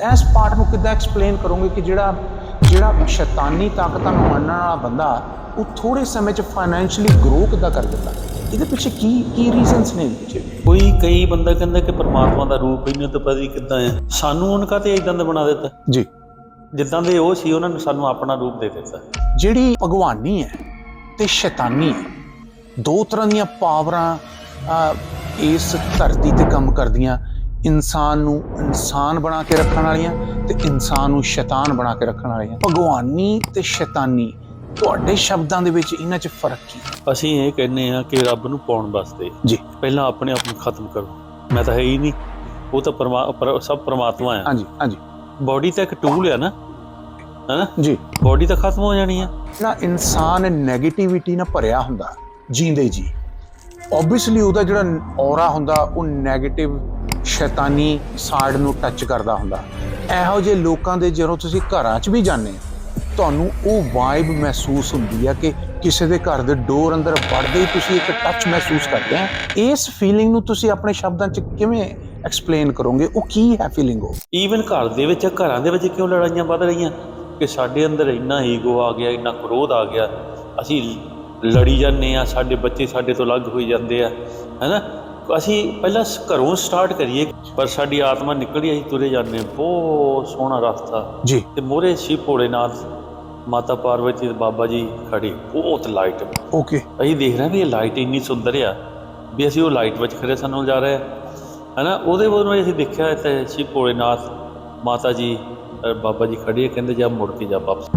ਇਸ ਪਾਰਟ ਨੂੰ ਕਿੱਦਾਂ ਐਕਸਪਲੇਨ ਕਰੋਗੇ ਕਿ ਜਿਹੜਾ ਜਿਹੜਾ ਸ਼ੈਤਾਨੀ ਤਾਕਤਾਂ ਨੂੰ ਮੰਨਣ ਵਾਲਾ ਬੰਦਾ ਉਹ ਥੋੜੇ ਸਮੇਂ 'ਚ ਫਾਈਨੈਂਸ਼ੀਅਲੀ ਗਰੋ ਕਿੱਦਾਂ ਕਰ ਦਿੰਦਾ? ਇਹਦੇ ਪਿੱਛੇ ਕੀ ਕੀ ਰੀਜ਼ਨਸ ਨੇ ਪਿੱਛੇ? ਕੋਈ ਕਈ ਬੰਦਾ ਕਹਿੰਦਾ ਕਿ ਪਰਮਾਤਮਾ ਦਾ ਰੂਪ ਇਹਨੂੰ ਤਾਂ ਪਤਾ ਹੀ ਕਿੱਦਾਂ ਹੈ। ਸਾਨੂੰ ਉਹਨਾਂ ਕਾਤੇ ਇਦਾਂ ਦਾ ਬਣਾ ਦਿੱਤਾ? ਜੀ। ਜਿੱਦਾਂ ਦੇ ਉਹ ਸੀ ਉਹਨਾਂ ਨੇ ਸਾਨੂੰ ਆਪਣਾ ਰੂਪ ਦੇ ਦਿੱਤਾ। ਜਿਹੜੀ ਭਗਵਾਨੀ ਹੈ ਤੇ ਸ਼ੈਤਾਨੀ ਹੈ ਦੋ ਤਰ੍ਹਾਂ ਦੀਆਂ ਪਾਵਰਾਂ ਇਸ ਧਰਤੀ ਤੇ ਕੰਮ ਕਰਦੀਆਂ। ਇਨਸਾਨ ਨੂੰ ਇਨਸਾਨ ਬਣਾ ਕੇ ਰੱਖਣ ਵਾਲੀਆਂ ਤੇ ਇਨਸਾਨ ਨੂੰ ਸ਼ੈਤਾਨ ਬਣਾ ਕੇ ਰੱਖਣ ਵਾਲੀਆਂ। ਭਗਵਾਨੀ ਤੇ ਸ਼ੈਤਾਨੀ ਤੁਹਾਡੇ ਸ਼ਬਦਾਂ ਦੇ ਵਿੱਚ ਇਹਨਾਂ 'ਚ ਫ਼ਰਕ ਕੀ? ਹੈ? ਅਸੀਂ ਇਹ ਕਹਿੰਦੇ ਆ ਕਿ ਰੱਬ ਨੂੰ ਪਾਉਣ ਵਾਸਤੇ ਜੀ। ਪਹਿਲਾਂ ਆਪਣੇ ਆਪ ਨੂੰ ਖਤਮ ਕਰੋ। ਮੈਂ ਤਾਂ ਹੈ ਹੀ ਨਹੀਂ। ਉਹ ਤਾਂ ਪਰਮਾ ਪਰ- ਸਭ ਪਰਮਾਤਮਾ ਆ। ਹਾਂਜੀ ਹਾਂਜੀ। ਬਾਡੀ ਤਾਂ ਇੱਕ ਟੂਲ ਆ ਨਾ। ਹੈਨਾ ਜੀ। ਬਾਡੀ ਤਾਂ ਖਤਮ ਹੋ ਜਾਣੀ ਆ। ਜਿਹੜਾ ਇਨਸਾਨ ਨੈਗੇਟਿਵਿਟੀ ਨਾਲ ਭਰਿਆ ਹੁੰਦਾ ਜੀਂਦੇ ਜੀ। ਆਬਵੀਅਸਲੀ ਉਹਦਾ ਜਿਹੜਾ ਔਰਾ ਹੁੰਦਾ ਉਹ 네ਗੇਟਿਵ ਸ਼ੈਤਾਨੀ ਸਾਈਡ ਨੂੰ ਟੱਚ ਕਰਦਾ ਹੁੰਦਾ। ਇਹੋ ਜਿਹੇ ਲੋਕਾਂ ਦੇ ਜਦੋਂ ਤੁਸੀਂ ਘਰਾਂ 'ਚ ਵੀ ਜਾਂਦੇ ਤੁਹਾਨੂੰ ਉਹ ਵਾਈਬ ਮਹਿਸੂਸ ਹੁੰਦੀ ਆ ਕਿ ਕਿਸੇ ਦੇ ਘਰ ਦੇ ਡੋਰ ਅੰਦਰ ਵੜਦੇ ਹੀ ਤੁਸੀਂ ਇੱਕ ਟੱਚ ਮਹਿਸੂਸ ਕਰਦੇ ਆ। ਇਸ ਫੀਲਿੰਗ ਨੂੰ ਤੁਸੀਂ ਆਪਣੇ ਸ਼ਬਦਾਂ 'ਚ ਕਿਵੇਂ ਐਕਸਪਲੇਨ ਕਰੋਗੇ? ਉਹ ਕੀ ਹੈ ਫੀਲਿੰਗ ਉਹ? ਈਵਨ ਘਰ ਦੇ ਵਿੱਚ, ਘਰਾਂ ਦੇ ਵਿੱਚ ਕਿਉਂ ਲੜਾਈਆਂ ਵੱਧ ਰਹੀਆਂ? ਕਿ ਸਾਡੇ ਅੰਦਰ ਇੰਨਾ ਈਗੋ ਆ ਗਿਆ, ਇੰਨਾ ਕ੍ਰੋਧ ਆ ਗਿਆ। ਅਸੀਂ ਲੜੀ ਜਾਂਦੇ ਆ, ਸਾਡੇ ਬੱਚੇ ਸਾਡੇ ਤੋਂ ਅਲੱਗ ਹੋਈ ਜਾਂਦੇ ਆ ਹੈਨਾ ਅਸੀਂ ਪਹਿਲਾਂ ਘਰੋਂ ਸਟਾਰਟ ਕਰੀਏ ਪਰ ਸਾਡੀ ਆਤਮਾ ਨਿਕਲੀ ਅਸੀਂ ਤੁਰੇ ਜਾਂਦੇ। ਬਹੁਤ ਸੋਹਣਾ ਰਸਤਾ। ਜੀ। ਤੇ ਮੋਰੇ ਸ਼ਿਵ ਭੋਲੇਨਾਥ ਮਾਤਾ ਪਾਰਵਤੀ ਤੇ ਬਾਬਾ ਜੀ ਖੜੇ ਬਹੁਤ ਲਾਈਟ ਓਕੇ ਅਸੀਂ ਦੇਖ ਰਹੇ ਵੀ ਇਹ ਲਾਈਟ ਇੰਨੀ ਸੁੰਦਰ ਆ ਵੀ ਅਸੀਂ ਉਹ ਲਾਈਟ ਵਿੱਚ ਖੜੇ ਸਾਨੂੰ ਜਾ ਰਹੇ ਹੈਨਾ? ਉਹਦੇ ਵੱਲੋਂ ਅਸੀਂ ਦੇਖਿਆ ਤੇ ਸ਼ਿਵ ਭੋਲੇਨਾਥ ਮਾਤਾ ਜੀ ਬਾਬਾ ਜੀ ਖੜੇ ਕਹਿੰਦੇ ਜਾ ਮੁੜ ਕੇ ਜਾ ਵਾਪਸ।